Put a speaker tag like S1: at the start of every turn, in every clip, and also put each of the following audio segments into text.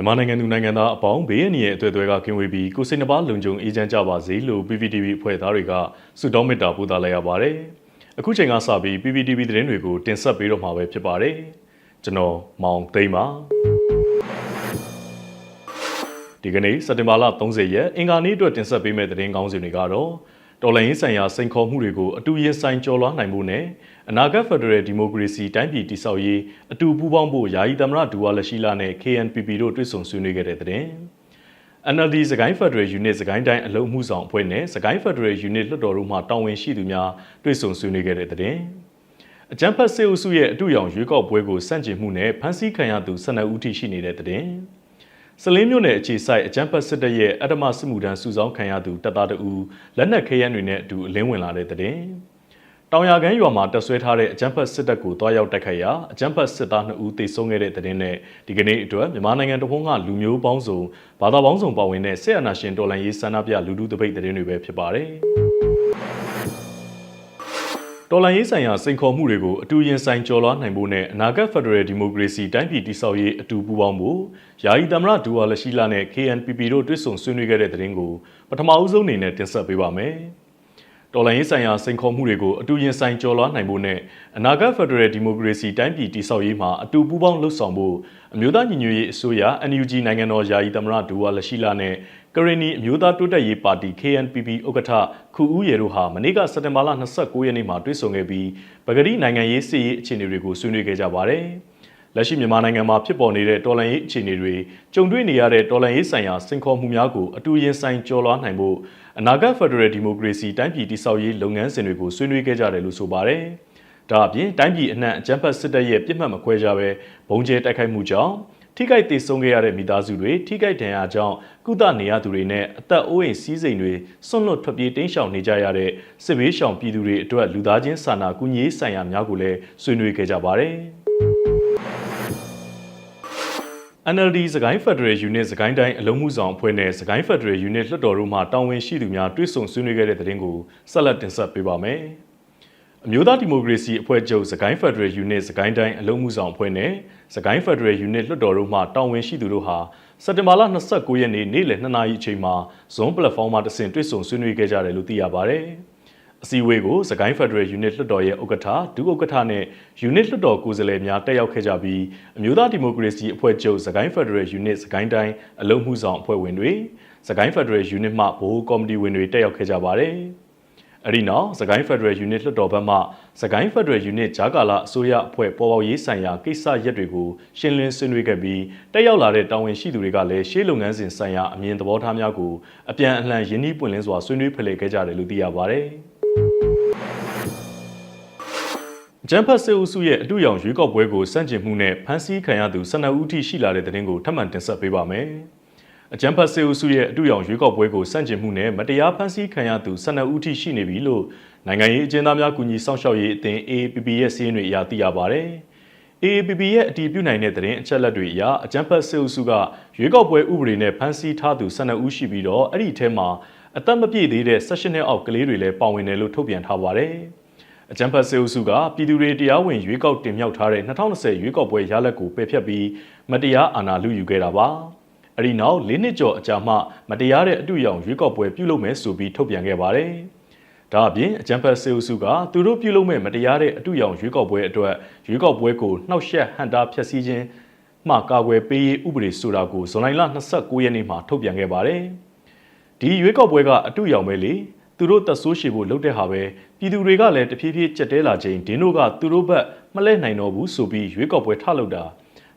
S1: မြန်မာနိုင်ငံသူနိုင်ငံသားအပေါင်းဘေးရန်ရဲ့အသွေးသွဲကကင်းဝေးပြီးကိုစိတ်နှပါလုံခြုံအေးချမ်းကြပါစေလို့ PPTV ဖွဲ့သားတွေကဆုတောင်းမေတ္တာပို့သလိုက်ရပါတယ်။အခုချိန်ကစပြီး PPTV သတင်းတွေကိုတင်ဆက်ပေးတော့မှာပဲဖြစ်ပါတယ်။ကျွန်တော်မောင်သိန်းပါ။ဒီကနေ့စက်တင်ဘာလ30ရက်အင်္ဂါနေ့အတွက်တင်ဆက်ပေးမယ့်သတင်းကောင်းစီတွေကတော့ တော်လှန်ရေးဆိုင်ရာစိန်ခေါ်မှုတွေကိုအတူရင်ဆိုင်ကျော်လွှားနိုင်မှုနဲ့အနာဂတ်ဖက်ဒရယ်ဒီမိုကရေစီတိုင်းပြည်တည်ဆောက်ရေးအတူပူးပေါင်းဖို့ယာယီသမရဒူဝါလက်ရှိလာနဲ့ KNPP တို့တွေ့ဆုံဆွေးနွေးခဲ့တဲ့တဲ့။ NLD စကိုင်းဖက်ဒရယ်ယူနစ်စကိုင်းတိုင်းအလုံးမှုဆောင်အဖွဲ့နဲ့စကိုင်းဖက်ဒရယ်ယူနစ်လွှတ်တော်တို့မှတာဝန်ရှိသူများတွေ့ဆုံဆွေးနွေးခဲ့တဲ့တဲ့။အကြံဖတ်စေအုပ်စုရဲ့အတူရောင်ရွေးကောက်ပွဲကိုစန့်ကျင်မှုနဲ့ဖမ်းဆီးခံရသူ12ဦးထိရှိနေတဲ့တဲ့။ စလင်းမြို့နယ်အခြေဆိုင်အကြမ်းဖက်စစ်တပ်ရဲ့အဓမ္မစစ်မှုထမ်းစုဆောင်းခံရသူတပ်သားတဦးလက်နက်ခဲယမ်းတွေနဲ့အတူအလင်းဝင်လာတဲ့တဲ့။တောင်ရကန်းရွာမှာတက်ဆွဲထားတဲ့အကြမ်းဖက်စစ်တပ်ကိုတွားရောက်တိုက်ခိုက်ရာအကြမ်းဖက်စစ်သား2ဦးသေဆုံးခဲ့တဲ့တဲ့နဲ့ဒီကနေ့အတွက်မြန်မာနိုင်ငံတဝန်းကလူမျိုးပေါင်းစုံဘာသာပေါင်းစုံပါဝင်တဲ့ဆက်အနာရှင်တော်လှန်ရေးဆန္ဒပြလူထုတပိတ်တဲ့တွေပဲဖြစ်ပါတယ်။ တော်လှန်ရေးဆိုင်ရာစိန်ခေါ်မှုတွေကိုအတူရင်ဆိုင်ကျော်လွှားနိုင်ဖို့နဲ့အနာဂတ်ဖက်ဒရယ်ဒီမိုကရေစီတိုင်းပြည်တည်ဆောက်ရေးအတူပူးပေါင်းဖို့ယာယီသမရဒူဝါလရှိလာနဲ့ KNPP တို့တွဲဆုံဆွေးနွေးခဲ့တဲ့တဲ့ရင်ကိုပထမအဦးဆုံးအနေနဲ့တင်ဆက်ပေးပါမယ်။ တော်လှန်ရေးဆိုင်ရာစိန်ခေါ်မှုတွေကိုအတူရင်ဆိုင်ကျော်လွှားနိုင်ဖို့နဲ့အနာဂတ်ဖက်ဒရယ်ဒီမိုကရေစီတိုင်းပြည်တည်ဆောက်ရေးမှာအတူပူးပေါင်းလှုပ်ဆောင်ဖို့အမျိုးသားညီညွတ်ရေးအစိုးရ NUG နိုင်ငံတော်ယာယီသမရဒူဝါလရှိလာနဲ့ကရနီအမျိုးသားတိုးတက်ရေးပါတီ KNPP ဥက္ကဋ္ဌခုဦးရေတို့ဟာမနေ့ကစက်တင်ဘာလ29ရက်နေ့မှာတွေ့ဆုံခဲ့ပြီးပဂတိနိုင်ငံရေးစီရေးအခြေအနေတွေကိုဆွေးနွေးခဲ့ကြပါတယ်။ လက်ရှိမြန်မာနိုင်ငံမှာဖြစ်ပေါ်နေတဲ့တော်လှန်ရေးအခြေအနေတွေကြုံတွေ့နေရတဲ့တော်လှန်ရေးဆိုင်ရာစင်ခေါ်မှုများကိုအတူရင်ဆိုင်ကျော်လွှားနိုင်ဖို့အနာဂတ်ဖက်ဒရယ်ဒီမိုကရေစီတိုင်းပြည်တည်ဆောက်ရေးလုပ်ငန်းစဉ်တွေကိုဆွေးနွေးခဲ့ကြတယ်လို့ဆိုပါတယ်။ဒါအပြင်တိုင်းပြည်အနှံ့အကြမ်းဖက်စစ်တပ်ရဲ့ပြစ်မှတ်မခွဲကြဘဲဘုံကျဲတိုက်ခိုက်မှုကြောင့်ထိခိုက်ဒေဆုံးခဲ့ရတဲ့မိသားစုတွေထိခိုက်ဒဏ်ရာကြောင့်ကုသနေရသူတွေနဲ့အသက်အိုးအိမ်စီးစိမ်တွေဆွန့်လွတ်ထွက်ပြေးတိမ်းရှောင်နေကြရတဲ့စစ်ဘေးရှောင်ပြည်သူတွေအတွက်လူသားချင်းစာနာကူညီရေးဆိုင်ရာများကိုလည်းဆွေးနွေးခဲ့ကြပါတယ်။ NLD စကိုင်းဖက်ဒရယ်ယူနစ်စကိုင်းတိုင်းအလုံးမှုဆောင်အဖွဲ့နဲ့စကိုင်းဖက်ဒရယ်ယူနစ်လွှတ်တော်တို့မှတာဝန်ရှိသူများတွဲဆုံဆွေးနွေးခဲ့တဲ့တဲ့တင်ကိုဆက်လက်တင်ဆက်ပေးပါမယ်။အမျိုးသားဒီမိုကရေစီအဖွဲ့ချုပ်စကိုင်းဖက်ဒရယ်ယူနစ်စကိုင်းတိုင်းအလုံးမှုဆောင်အဖွဲ့နဲ့စကိုင်းဖက်ဒရယ်ယူနစ်လွှတ်တော်တို့မှတာဝန်ရှိသူတို့ဟာစက်တင်ဘာလ29ရက်နေ့နေ့လယ်2နာရီအချိန်မှာ Zoom platform မှာတဆင့်တွေ့ဆုံဆွေးနွေးခဲ့ကြတယ်လို့သိရပါဗျ။ အစည်းအဝေးကိုစကိုင်းဖက်ဒရယ်ယူနစ်လွှတ်တော်ရဲ့ဥက္ကဋ္ဌဒုဥက္ကဋ္ဌနဲ့ယူနစ်လွှတ်တော်ကိုယ်စားလှယ်များတက်ရောက်ခဲ့ကြပြီးအမျိုးသားဒီမိုကရေစီအဖွဲ့ချုပ်စကိုင်းဖက်ဒရယ်ယူနစ်စကိုင်းတိုင်းအလုံးမှုဆောင်အဖွဲ့ဝင်တွေစကိုင်းဖက်ဒရယ်ယူနစ်မှဘိုးကော်မတီဝင်တွေတက်ရောက်ခဲ့ကြပါတယ်။အဲ့ဒီနောက်စကိုင်းဖက်ဒရယ်ယူနစ်လွှတ်တော်ဘက်မှစကိုင်းဖက်ဒရယ်ယူနစ်ဂျာကာလာအစိုးရအဖွဲ့ပေါ်ပေါရေးဆိုင်ရာကိစ္စရပ်တွေကိုရှင်းလင်းဆွေးနွေးခဲ့ပြီးတက်ရောက်လာတဲ့တာဝန်ရှိသူတွေကလည်းရှေးလုပ်ငန်းစဉ်ဆိုင်ရာအမြင်သဘောထားများကိုအပြန်အလှန်ရင်းနှီးပွင့်လင်းစွာဆွေးနွေးဖလှယ်ခဲ့ကြတယ်လို့သိရပါဗျ။ ဂျမ်ဖတ်စေအုပ်စုရဲ့အတူရောင်ရွေးကောက်ပွဲကိုစန့်ကျင်မှုနဲ့ဖမ်းဆီးခံရသူ12ဦးထိရှိလာတဲ့တဲ့တင်ကိုထပ်မံတင်ဆက်ပေးပါမယ်။အကြံဖတ်စေအုပ်စုရဲ့အတူရောင်ရွေးကောက်ပွဲကိုစန့်ကျင်မှုနဲ့မတရားဖမ်းဆီးခံရသူ12ဦးထိရှိနေပြီလို့နိုင်ငံရေးအကျဉ်းသားများကူညီဆောင်ရှောက်ရေးအသင်း AAPP ရဲ့စီးရင်တွေအရသိရပါဗျ။ AAPP ရဲ့အတည်ပြုနိုင်တဲ့သတင်းအချက်အလက်တွေအရအကြံဖတ်စေအုပ်စုကရွေးကောက်ပွဲဥပဒေနဲ့ဖမ်းဆီးထားသူ12ဦးရှိပြီးတော့အဲ့ဒီထဲမှာ အသက်မပြည့်သေးတဲ့16နှစ်အောက်ကလေးတွေလည်းပါဝင်တယ်လို့ထုတ်ပြန်ထားပါတယ်။အကြံဖတ်စေအုပ်စုကပြည်သူတွေတရားဝင်ရွေးကောက်တင်မြှောက်ထားတဲ့2020ရွေးကောက်ပွဲရလဒ်ကိုပယ်ဖျက်ပြီးမတရားအာဏာလုယူခဲ့တာပါ။အဲ့ဒီနောက်၄နှစ်ကျော်အကြာမှမတရားတဲ့အတူရောင်ရွေးကောက်ပွဲပြုလုပ်မယ်ဆိုပြီးထုတ်ပြန်ခဲ့ပါတယ်။ဒါအပြင်အကြံဖတ်စေအုပ်စုကသူတို့ပြုလုပ်မဲ့မတရားတဲ့အတူရောင်ရွေးကောက်ပွဲအတွက်ရွေးကောက်ပွဲကိုနှောက်ယှက်ဟန်တာဖျက်ဆီးခြင်းမှကာကွယ်ပေးရေးဥပဒေဆိုတာကိုဇွန်လ29ရက်နေ့မှာထုတ်ပြန်ခဲ့ပါတယ်။ ဒီရွေးကောက်ပွဲကအတူရောင်ပဲလေသူတို့သက်ဆိုးရှည်ဖို့လုပ်တဲ့ဟာပဲပြည်သူတွေကလည်းတဖြည်းဖြည်းကြက်တဲလာခြင်းဒင်းတို့ကသူတို့ဘက်မလဲနိုင်တော့ဘူးဆိုပြီးရွေးကောက်ပွဲထလုပ်တာ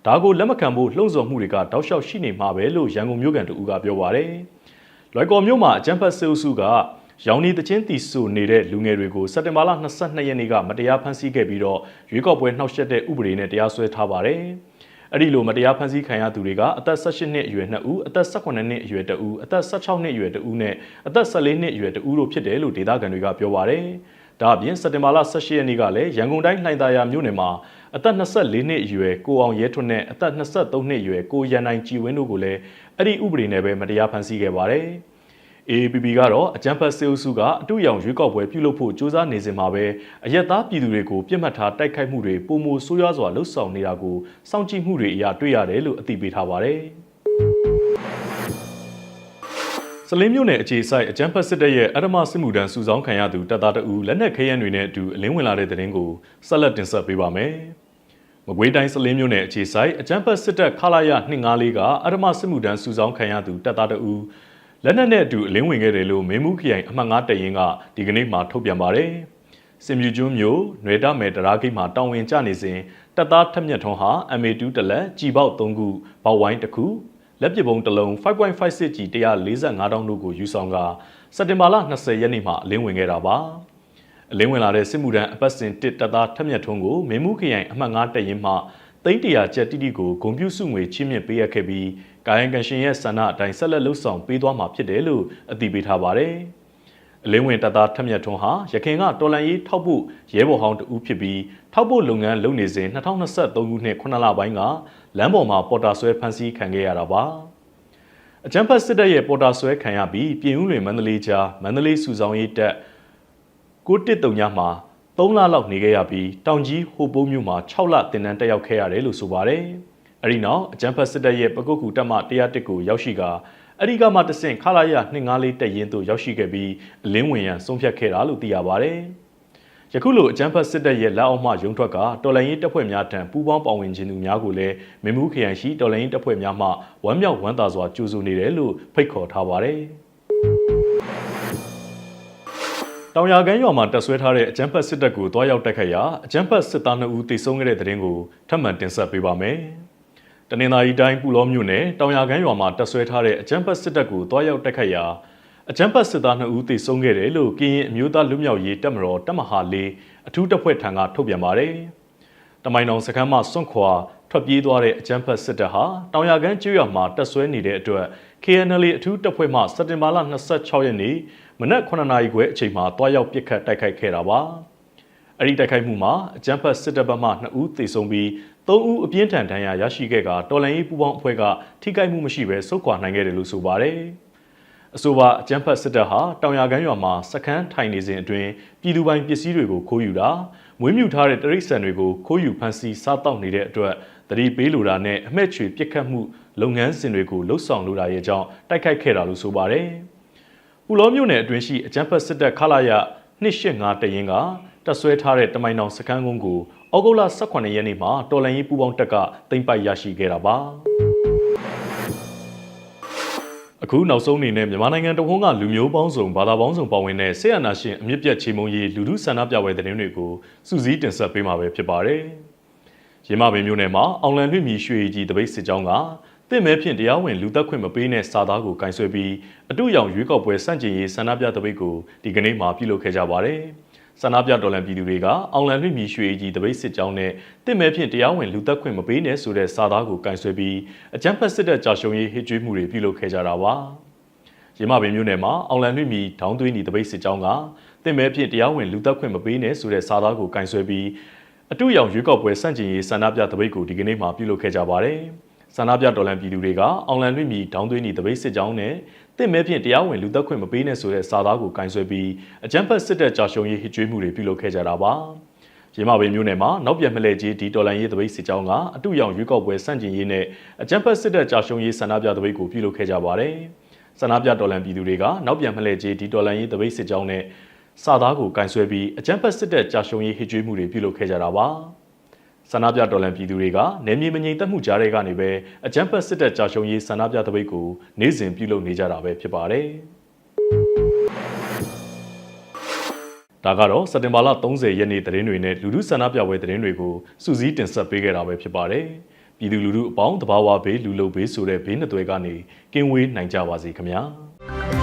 S1: ဒါကိုလက်မခံဖို့လှုံ့ဆော်မှုတွေကတောက်လျှောက်ရှိနေမှာပဲလို့ရန်ကုန်မြို့ကန်တူကပြောပါရယ်လွိုက်ကော်မြို့မှာအကြံဖတ်စေအုပ်စုကရောင်နေတချင်းတီဆိုနေတဲ့လူငယ်တွေကိုစက်တင်ဘာလ22ရက်နေ့ကမတရားဖမ်းဆီးခဲ့ပြီးတော့ရွေးကောက်ပွဲနှောက်ယှက်တဲ့ဥပဒေနဲ့တရားစွဲထားပါတယ်။ အဲ့ဒီလိုမတရားဖမ်းဆီးခံရသူတွေကအသက်18နှစ်အရွယ်2ဦးအသက်18နှစ်အရွယ်2ဦးအသက်16နှစ်အရွယ်2ဦးနဲ့အသက်14နှစ်အရွယ်2ဦးတို့ဖြစ်တယ်လို့ဒေသခံတွေကပြောပါတယ်။ဒါအပြင်စက်တင်ဘာလ18ရက်နေ့ကလည်းရန်ကုန်တိုင်းလှိုင်သာယာမြို့နယ်မှာအသက်24နှစ်အရွယ်ကိုအောင်ရဲထွန်းနဲ့အသက်23နှစ်အရွယ်ကိုရန်နိုင်ကြည်ဝင်းတို့ကိုလည်းအဲ့ဒီဥပဒေနဲ့ပဲမတရားဖမ်းဆီးခဲ့ပါတယ်။ AAPP ကတော့အကြံဖတ်စေအုပ်စုကအတူရောင်ရွေးကောက်ပွဲပြုလုပ်ဖို့စ조사နေစဉ်မှာပဲအရက်သားပြည်သူတွေကိုပြစ်မှတ်ထားတိုက်ခိုက်မှုတွေပုံမိုဆိုးရွားစွာလှုပ်ဆောင်နေတာကိုစောင့်ကြည့်မှုတွေအရတွေ့ရတယ်လို့အသိပေးထားပါတယ်။စလင်းမြို့နယ်အခြေစိုက်အကြမ်းဖက်စစ်တပ်ရဲ့အရမစစ်မှုထမ်းစုဆောင်းခံရသူတပ်သားတအူလက်နက်ခဲယမ်းတွေနဲ့အတူအလင်းဝင်လာတဲ့တဲ့ရင်ကိုဆက်လက်တင်ဆက်ပေးပါမယ်။မကွေးတိုင်းစလင်းမြို့နယ်အခြေစိုက်အကြမ်းဖက်စစ်တပ်ခလာရ254ကအရမစစ်မှုထမ်းစုဆောင်းခံရသူတပ်သားတအူ လက်နက်နဲ့အတူအလင်းဝင်ခဲ့တယ်လို့မင်းမှုခရိုင်အမှတ်9တရင်ကဒီကနေ့မှထုတ်ပြန်ပါတယ်။စင်မြူကျွန်းမြို့နွေတမယ်တရာဂိတ်မှာတောင်ဝင်ကျနေစဉ်တပ်သားထက်မြက်ထွန်းဟာ MA2 တလက်ကြီးပေါက်3ခုပေါက်ဝိုင်းတစ်ခုလက်ပစ်ပုံတစ်လုံး5.56ကြီး145တောင်းတို့ကိုယူဆောင်ကစက်တင်ဘာလ20ရက်နေ့မှာအလင်းဝင်ခဲ့တာပါအလင်းဝင်လာတဲ့စစ်မှုထမ်းအပတ်စဉ်တစ်တပ်သားထက်မြက်ထွန်းကိုမင်းမှုခရိုင်အမှတ်9တပ်ရင်းမှ သိန်းတရာကျပ်တိတိကိုဂုံပြူစုငွေချင်းမြင့်ပေးရခဲ့ပြီးကာယံကန်ရှင်ရဲ့ဆန္ဒအတိုင်းဆက်လက်လှုပ်ဆောင်ပေးသွားမှာဖြစ်တယ်လို့အတည်ပြုထားပါတယ်အလင်းဝင်တပ်သားထက်မြက်ထွန်းဟာရခိုင်ကတော်လန်ရေးထောက်ဖို့ရဲဘော်ဟောင်းတူဖြစ်ပြီးထောက်ဖို့လုပ်ငန်းလုပ်နေစဉ်2023ခုနှစ်9လပိုင်းကလမ်းပေါ်မှာပေါ်တာဆွဲဖမ်းဆီးခံခဲ့ရတာပါအကြံဖတ်စစ်တပ်ရဲ့ပေါ်တာဆွဲခံရပြီးပြည်ဦးလွင်မန္တလေးကြားမန္တလေးစုဆောင်ရေးတပ်613ညမှာ 3လလောက်နေခဲ့ရပြီးတောင်ကြီးဟိုပုံးမြို့မှာ6လတင်နန်းတက်ရောက်ခဲ့ရတယ်လို့ဆိုပါတယ်။အဲဒီနောက်အကြံဖတ်စစ်တပ်ရဲ့ပကုတ်ကူတပ်မ101ကိုရောက်ရှိကာအဲ့ဒီကမှတဆင့်ခလာရ254တက်ရင်တို့ရောက်ရှိခဲ့ပြီးအလင်းဝင်ရန်ဆုံးဖြတ်ခဲ့တာလို့သိရပါတယ်။ယခုလိုအကြမ်းဖက်စစ်တပ်ရဲ့လက်အောက်မှရုံထွက်ကတော်လိုင်းရေးတပ်ဖွဲ့များထံပူးပေါင်းပါဝင်ခြင်းသူများကိုလည်းမင်းမှုခရိုင်ရှိတော်လိုင်းရေးတပ်ဖွဲ့များမှဝမ်းမြောက်ဝမ်းသာစွာကြိုဆိုနေတယ်လို့ဖိတ်ခေါ်ထားပါတယ်။ တောင်ရကန်းရွာမှာတက်ဆွဲထားတဲ့အကြမ်းဖက်စစ်တပ်ကိုတွားရောက်တိုက်ခတ်ရာအကြမ်းဖက်စစ်သား2ဦးတိတ်ဆုံးခဲ့တဲ့တဲ့ရင်ကိုထပ်မံတင်ဆက်ပေးပါမယ်။တနင်္သာရီတိုင်းပူလောမြို့နယ်တောင်ရကန်းရွာမှာတက်ဆွဲထားတဲ့အကြမ်းဖက်စစ်တပ်ကိုတွားရောက်တိုက်ခတ်ရာအကြမ်းဖက်စစ်သား2ဦးသေဆုံးခဲ့တယ်လို့ကရင်အမျိုးသားလူမျိုးရေးတပ်မတော်တပ်မဟာလေးအထူးတပ်ဖွဲ့ထံကထုတ်ပြန်ပါတယ်။တမိုင်တော်စခန်းမှစွန့်ခွာ ထွက်ပြေးသွားတဲ့အကြမ်းဖက်စစ်တပ်ဟာတောင်ရကန်းကျွော်မှာတက်ဆွဲနေတဲ့အတွက် KNL အထူးတပ်ဖွဲ့မှစက်တင်ဘာလ26ရက်နေ့မနက်9နာရီခွဲအချိန်မှာတွားရောက်ပစ်ခတ်တိုက်ခိုက်ခဲ့တာပါ။အဲ့ဒီတိုက်ခိုက်မှုမှာအကြမ်းဖက်စစ်တပ်ဘက်မှ2ဦးသေဆုံးပြီး3ဦးအပြင်းထန်ဒဏ်ရာရရှိခဲ့ကတော်လန်ရေးပူပေါင်းအဖွဲ့ကထိခိုက်မှုမရှိဘဲစုခွာနိုင်ခဲ့တယ်လို့ဆိုပါတယ်။အဆိုပါအကြမ်းဖက်စစ်တပ်ဟာတောင်ရကမ်းရွာမှာစခန်းထိုင်နေစဉ်အတွင်းပြည်သူပိုင်ပစ္စည်းတွေကိုခိုးယူတာမွေးမြူထားတဲ့တရိတ်ဆန်တွေကိုခိုးယူဖမ်းဆီးစားတောက်နေတဲ့အတွက် တတိပေးလိုတာနဲ့အမှဲ့ချွေပြစ်ခတ်မှုလုပ်ငန်းစဉ်တွေကိုလှုပ်ဆောင်လိုတာရဲ့အကြောင်းတိုက်ခိုက်ခဲ့တာလို့ဆိုပါတယ်။ပူလောမျိုးနယ်အတွင်းရှိအကြမ်းဖက်စစ်တပ်ခလာရ285တရင်ကတပ်ဆွဲထားတဲ့တမိုင်တောင်စခန်းကုန်းကိုဩဂုတ်လ18ရက်နေ့မှာတော်လန်ရေးပူးပေါင်းတပ်ကတင်ပိုက်ရရှိခဲ့တာပါ။အခုနောက်ဆုံးအနေနဲ့မြန်မာနိုင်ငံတဝန်းကလူမျိုးပေါင်းစုံဘာသာပေါင်းစုံပါဝင်တဲ့ဆေးရနာရှင်အမြင့်ပြတ်ချေမုံရေးလူထုဆန္ဒပြပွဲသတင်းတွေကိုစူးစီးတင်ဆက်ပေးမှာပဲဖြစ်ပါတယ်။ ရမပင်မြို့နယ်မှာအောင်လန်လွှင့်မြီရွှေကြီးတပိတ်စစ်ကြောင်းကတင့်မဲဖြင့်တရားဝင်လူသက်ခွင့်မပေးတဲ့စာသားကိုကင်ဆယ်ပြီးအတူရောင်ရွေးကောက်ပွဲစန့်ကျင်ရေးဆန္ဒပြတပိတ်ကိုဒီကနေ့မှပြုလုပ်ခဲ့ကြပါတယ်။ဆန္ဒပြတော်လှန်ပြည်သူတွေကအောင်လန်လွှင့်မြီရွှေကြီးတပိတ်စစ်ကြောင်းနဲ့တင့်မဲဖြင့်တရားဝင်လူသက်ခွင့်မပေးနဲ့ဆိုတဲ့စာသားကိုကင်ဆယ်ပြီးအကြမ်းဖက်စစ်တပ်ကြာရှုံးရေးဟစ်ကြွေးမှုတွေပြုလုပ်ခဲ့ကြတာပါ။ရမပင်မြို့နယ်မှာအောင်လန်လွှင့်မြီဒေါင်းသွင်းဒီတပိတ်စစ်ကြောင်းကတင့်မဲဖြင့်တရားဝင်လူသက်ခွင့်မပေးနဲ့ဆိုတဲ့စာသားကိုကင်ဆယ်ပြီး အတူရောင်ရွေးကောက်ပွဲစန့်ကျင်ရေးဆန္ဒပြတပိတ်ကိုဒီကနေ့မှပြုလုပ်ခဲ့ကြပါတယ်။ဆန္ဒပြတော်လှန်ပြည်သူတွေကအောင်လန်လွှင့်မြီဒေါင်းသွင်းဒီတပိတ်စစ်ကြောင်းနဲ့တင့်မဲဖြင့်တရားဝင်လူသက်ခွင့်မပေးနဲ့ဆိုတဲ့စာသားကိုကင်ဆယ်ပြီးအကြမ်းဖက်စစ်တပ်ကြာရှုံးရေးဟစ်ကြွေးမှုတွေပြုလုပ်ခဲ့ကြတာပါ။ရေမပင်မျိုးနယ်မှာနောက်ပြန်မလဲကြီးဒီတော်လန်ရေးတပိတ်စစ်ကြောင်းကအတူရောင်ရွေးကောက်ပွဲစန့်ကျင်ရေးနဲ့အကြမ်းဖက်စစ်တပ်ကြာရှုံးရေးဆန္ဒပြတပိတ်ကိုပြုလုပ်ခဲ့ကြပါတယ်။ဆန္ဒပြတော်လန်ပြည်သူတွေကနောက်ပြန်မလဲကြီးဒီတော်လန်ရေးတပိတ်စစ်ကြောင်းနဲ့ စာသားကိုကင်ဆယ်ပြီးအကြမ်းဖက်စစ်တပ်ကြာရှုံးရေးဟစ်ကြွေးမှုတွေပြုလုပ်ခဲ့ကြတာပါ။ဆန္ဒပြတော်လှန်ပြည်သူတွေကနေမြေမငြိမ်သက်မှုကြားတွေကနေပဲအကြမ်းဖက်စစ်တပ်ကြာရှုံးရေးဆန္ဒပြတပိတ်ကိုနေ့စဉ်ပြုလုပ်နေကြတာပဲဖြစ်ပါတယ်။ဒါကတော့စက်တင်ဘာလ30ရက်နေ့သတင်းတွေနဲ့လူထုဆန္ဒပြပွဲသတင်းတွေကိုစူးစီးတင်ဆက်ပေးခဲ့တာပဲဖြစ်ပါတယ်။ပြည်သူလူထုအပေါင်းတဘာဝဘေးလူလုံဘေးဆိုတဲ့ဘေးနှစ်သွဲကနေကင်းဝေးနိုင်ကြပါစေခင်ဗျာ။